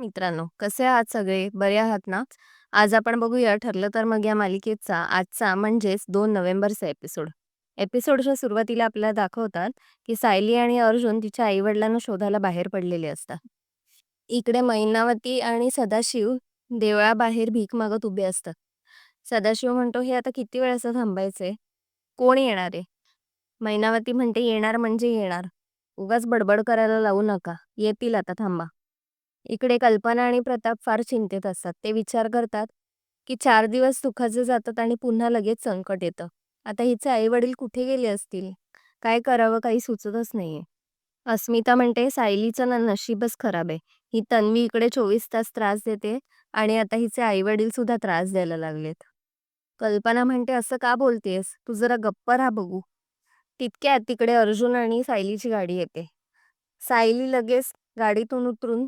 मित्रांनो कसे आहात सगळे? बरे आहात ना? आज आपण बघूया ठरलं तर मग या मालिकेचा आजचा म्हणजेच दोन नोव्हेंबरचा एपिसोड. एपिसोडच्या सुरुवातीला आपल्याला दाखवतात की सायली आणि अर्जुन तिच्या आई वडिलांना शोधायला बाहेर पडलेले असतात. इकडे मैनावती आणि सदाशिव देवळाबाहेर भीक मागत उभे असतात. सदाशिव म्हणतो हे आता किती वेळ असं थांबायचंय? कोण येणार आहे? मैनावती म्हणते येणार म्हणजे येणार. उगाच बडबड करायला लावू नका. येतील आता थांबा. इकडे कल्पना आणि प्रताप फार चिंतेत असतात. ते विचार करतात की चार दिवस सुखाचे जातात आणि पुन्हा लगेच संकट येतं. आता हिचे आई वडील कुठे गेले असतील? काय करावं काही सुचतच नाहीये. अस्मिता म्हणते सायलीचं ना नशीबच खराब आहे. ही तन्वी इकडे चोवीस तास त्रास देते आणि आता हिचे आई वडील सुद्धा त्रास द्यायला लागलेत. कल्पना म्हणते असं का बोलतेस? तू जरा गप्प राहा बघू. तितक्यात तिकडे अर्जुन आणि सायलीची गाडी येते. सायली लगेच गाडीतून उतरून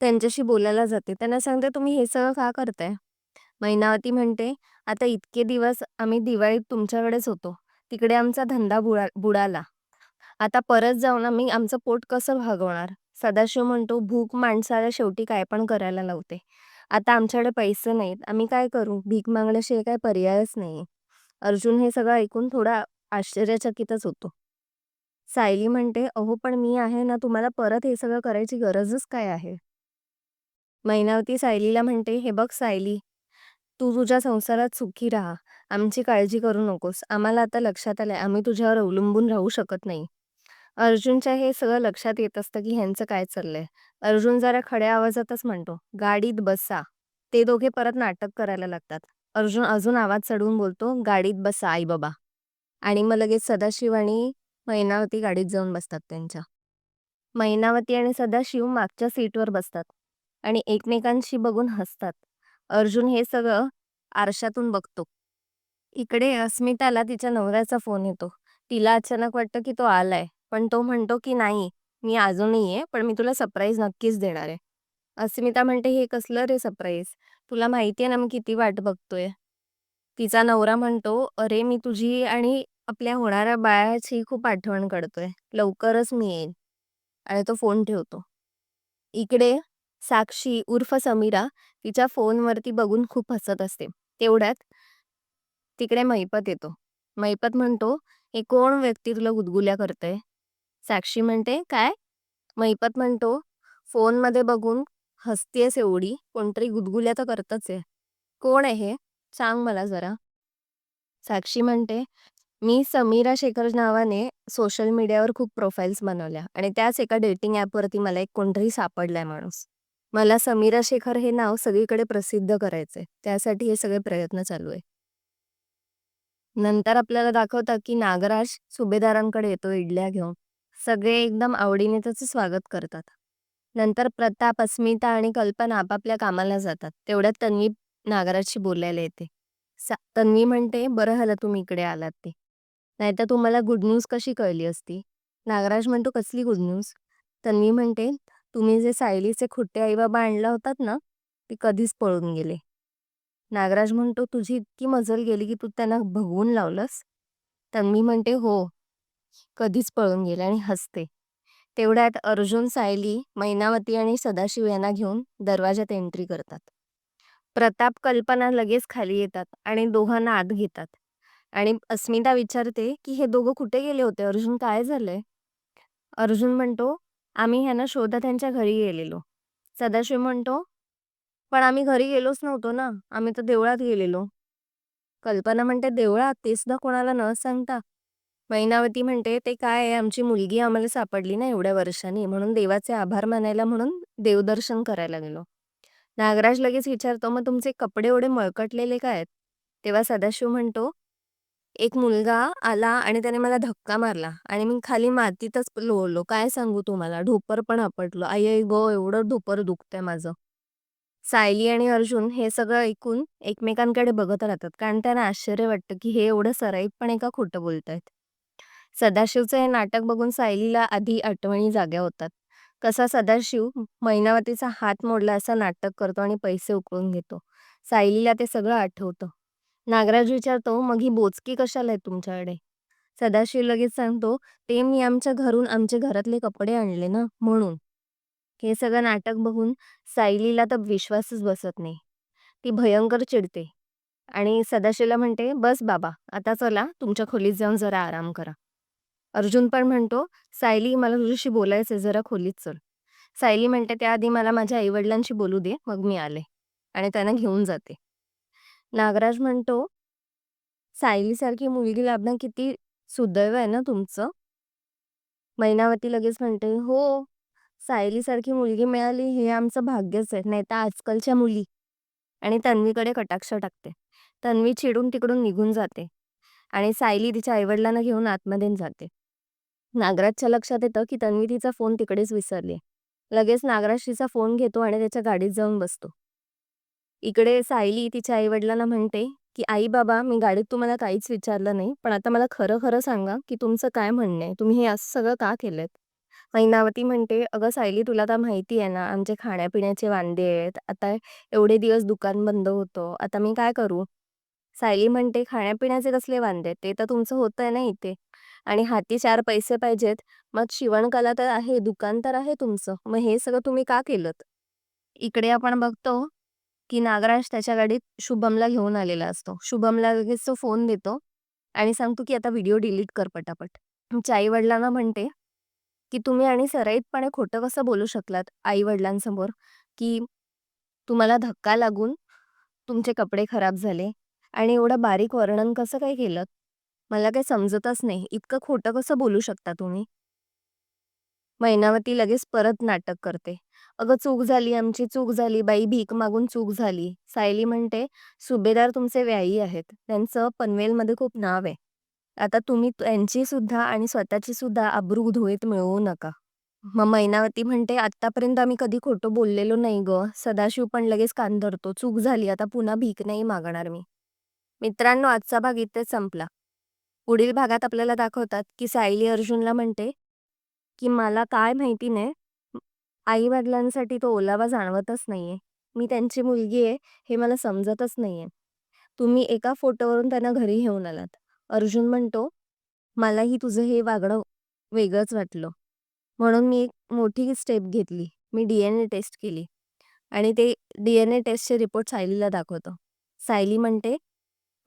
त्यांच्याशी बोलायला जाते. त्यांना सांगते तुम्ही हे सगळं का करताय? मैनावती म्हणते आता इतके दिवस आम्ही दिवाळीत तुमच्याकडेच होतो. तिकडे आमचा धंदा बुडा बुडाला. आता परत जाऊन आम्ही आमचं पोट कसं भागवणार? सदाशिव म्हणतो भूक माणसाला शेवटी काय पण करायला लावते. आता आमच्याकडे पैसे नाहीत. आम्ही काय करू? भीक मागण्याशिवाय काय पर्यायच नाही अर्जुन हे सगळं ऐकून थोडा आश्चर्यचकितच होतो. सायली म्हणते अहो पण मी आहे ना. तुम्हाला परत हे सगळं करायची गरजच काय आहे? मैनावती सायलीला म्हणते हे बघ सायली तू तुझ्या संसारात सुखी राहा. आमची काळजी करू नकोस. आम्हाला आता लक्षात आलंय आम्ही तुझ्यावर अवलंबून राहू शकत नाही. अर्जुनच्या हे सगळं लक्षात येत असतं की ह्यांचं काय चाललंय. अर्जुन जरा खड्या आवाजातच म्हणतो गाडीत बसा. ते दोघे परत नाटक करायला लागतात. अर्जुन अजून आवाज चढवून बोलतो गाडीत बसा आई बाबा. आणि मग लगेच सदाशिव आणि मैनावती गाडीत जाऊन बसतात त्यांच्या. मैनावती आणि सदाशिव मागच्या सीटवर बसतात. आणि एकमेकांशी बघून हसतात. अर्जुन हे सगळं आरशातून बघतो. इकडे अस्मिताला तिच्या नवऱ्याचा फोन येतो. तिला अचानक वाटतं की तो आलाय पण तो म्हणतो की नाही मी अजूनही आहे पण मी तुला सरप्राईज नक्कीच देणार आहे. अस्मिता म्हणते हे कसलं रे सरप्राईज तुला माहिती आहे ना मी किती वाट बघतोय. तिचा नवरा म्हणतो अरे मी तुझी आणि आपल्या होणाऱ्या बाळाची खूप आठवण करतोय लवकरच मी येईन. आणि तो फोन ठेवतो. इकडे साक्षी उर्फ समीरा तिच्या फोनवरती बघून खूप हसत असते. तेवढ्यात तिकडे मैपत येतो. मैपत म्हणतो हे कोण व्यक्ती तुला गुदगुल्या करतय? साक्षी म्हणते काय? मैपत म्हणतो फोनमध्ये बघून हसतेस एवढी कोणतरी गुदगुल्या तर करतच आहे. कोण आहे हे? सांग मला जरा. साक्षी म्हणते मी समीरा शेखर नावाने सोशल मीडियावर खूप प्रोफाईल्स बनवल्या आणि त्याच एका डेटिंग ॲपवरती मला एक कोणतरी सापडलाय माणूस. मला समीरा शेखर हे नाव सगळीकडे प्रसिद्ध करायचंय. त्यासाठी हे सगळे प्रयत्न चालू आहे. नंतर आपल्याला दाखवतात की नागराज सुभेदारांकडे येतो इडल्या घेऊन. सगळे एकदम आवडीने त्याचे स्वागत करतात. नंतर प्रताप अस्मिता आणि कल्पना आपापल्या कामाला जातात. तेवढ्यात तन्वी नागराजशी बोलायला येते. तन्वी म्हणते बरं झालं तुम्ही इकडे आलात ते. नाहीतर तुम्हाला गुड न्यूज कशी कळली असती? नागराज म्हणतो कसली गुड न्यूज? तन्वी म्हणते तुम्ही जे सायलीचे खुट्टे आईबाबा आणला होतात ना ते कधीच पळून गेले. नागराज म्हणतो तुझी इतकी मजल गेली की तू त्यांना भगवून लावलंस? तन्वी म्हणते हो कधीच पळून गेले आणि हसते. तेवढ्यात अर्जुन सायली मैनावती आणि सदाशिव यांना घेऊन दरवाजात एंट्री करतात. प्रताप कल्पना लगेच खाली येतात आणि दोघांना आत घेतात. आणि अस्मिता विचारते की हे दोघं कुठे गेले होते? अर्जुन काय झालंय? अर्जुन म्हणतो आम्ही ह्यांना शोधा त्यांच्या घरी गेलेलो. सदाशिव म्हणतो पण आम्ही घरी गेलोच नव्हतो ना आम्ही तर देवळात गेलेलो. कल्पना म्हणते देवळात? ते सुद्धा कोणाला न सांगता. मैनावती म्हणते ते काय आहे? आमची मुलगी आम्हाला सापडली ना एवढ्या वर्षांनी म्हणून देवाचे आभार मानायला म्हणून देवदर्शन करायला गेलो. नागराज लगेच विचारतो मग तुमचे कपडे एवढे मळकटलेले काय आहेत? तेव्हा सदाशिव म्हणतो एक मुलगा आला आणि त्याने मला धक्का मारला आणि मी खाली मातीतच लोळलो. काय सांगू तुम्हाला? ढोपर पण आपटलो. आई गो एवढं ढोपर दुखतंय माझं. सायली आणि अर्जुन हे सगळं ऐकून एकमेकांकडे बघत राहतात. कारण त्यांना आश्चर्य वाटतं की हे एवढं सराईतपणे का खोटं बोलतायत. सदाशिवचं हे नाटक बघून सायलीला आधी आठवणी जाग्या होतात. कसा सदाशिव मैनावतीचा हात मोडला असं नाटक करतो आणि पैसे उकळून घेतो. सायलीला ते सगळं आठवतं. नागराज विचारतो मग ही बोचकी कशाला आहे तुमच्याकडे? सदाशिव लगेच सांगतो ते मी आमच्या घरून आमचे घरातले कपडे आणले ना म्हणून. हे सगळं नाटक बघून सायलीला तर विश्वासच बसत नाही. ती भयंकर चिडते आणि सदाशिवला म्हणते बस बाबा आता चला तुमच्या खोलीत जाऊन जरा आराम करा. अर्जुन पण म्हणतो सायली मला तुझ्याशी बोलायचंय जरा खोलीत चल. सायली म्हणते त्याआधी मला माझ्या आईवडिलांशी बोलू दे मग मी आले. आणि त्यांना घेऊन जाते. नागराज म्हणतो सायलीसारखी मुलगी लाभणं किती सुदैव आहे ना तुमचं? मैनावती लगेच म्हणते हो सायलीसारखी मुलगी मिळाली हे आमचं भाग्यच आहे नाही तर आजकालच्या मुली. आणि तन्वीकडे कटाक्ष टाकते. तन्वी चिडून तिकडून निघून जाते आणि सायली तिच्या आईवडिलांना घेऊन आतमध्ये जाते. नागराजच्या लक्षात येतं की तन्वी तिचा फोन तिकडेच विसरली लगेच नागराज तिचा फोन घेतो आणि त्याच्या गाडीत जाऊन बसतो. इकडे सायली तिच्या आईवडिलांना म्हणते की आई बाबा मी गाडीत तुम्हाला काहीच विचारलं नाही पण आता मला खरं खरं सांगा की तुमचं काय म्हणणं आहे? तुम्ही हे असं सगळं का केलंत मैनावती म्हणते अगं सायली तुला तर माहिती आहे ना आमचे खाण्यापिण्याचे वांदे आहेत. आता एवढे दिवस दुकान बंद होतं. आता मी काय करू? सायली म्हणते खाण्यापिण्याचे कसले वांदे ते तर तुमचं होतंय ना इथे. आणि हाती चार पैसे पाहिजेत. मग शिवणकला तर आहे दुकान तर आहे तुमचं. मग हे सगळं तुम्ही का केलं इकडे आपण बघतो की नागराज त्याच्या गाडीत शुभमला घेऊन आलेला असतो. शुभमला लगेच तो फोन देतो आणि सांगतो की आता व्हिडिओ डिलीट कर पटापट. तुमच्या आई वडिलांना म्हणते की तुम्ही आणि सराईतपणे खोटं कसं बोलू शकलात आई वडिलांसमोर की तुम्हाला धक्का लागून तुमचे कपडे खराब झाले आणि एवढं बारीक वर्णन कसं काय केलं? मला काही समजतच नाही. इतकं खोटं कसं बोलू शकता तुम्ही? मैनावती लगेच परत नाटक करते. अगं चूक झाली आमची चूक झाली बाई भीक मागून चूक झाली. सायली म्हणते सुभेदार तुमचे व्यायी आहेत. त्यांचं पनवेलमध्ये खूप नाव आहे. आता तुम्ही त्यांची सुद्धा आणि स्वतःची सुद्धा अब्रू धुळीत मिळवू नका. मग मैनावती म्हणते आतापर्यंत आम्ही कधी खोटं बोललेलो नाही ग. सदाशिव पण लगेच कान धरतो. चूक झाली आता पुन्हा भीक नाही मागणार मी. मित्रांनो आजचा भाग इथेच संपला. पुढील भागात आपल्याला दाखवतात की सायली अर्जुनला म्हणते की मला काय माहिती नाही आई वडिलांसाठी तो ओलावा जाणवतच नाहीये. मी त्यांची मुलगी आहे हे मला समजतच नाहीये. तुम्ही एका फोटोवरून त्यांना घरी घेऊन आलात. अर्जुन म्हणतो मलाही तुझं हे वागणं वेगळंच वाटलं. म्हणून मी एक मोठी स्टेप घेतली. मी डीएनए टेस्ट केली. आणि ते डीएनए टेस्टचे रिपोर्ट सायलीला दाखवतो. सायली म्हणते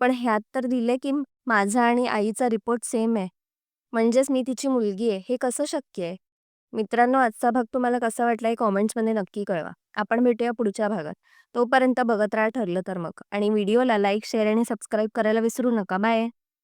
पण ह्यात तर दिले की माझा आणि आईचा रिपोर्ट सेम आहे. म्हणजेच मी तिची मुलगी आहे. हे कसं शक्य आहे? मित्रांनो आजचा भाग तुम्हाला कसा वाटला हे कॉमेंट्समध्ये नक्की कळवा. आपण भेटूया पुढच्या भागात. तोपर्यंत बघत राहा ठरलं तर मग. आणि व्हिडिओला लाईक शेअर आणि सबस्क्राईब करायला विसरू नका. बाय!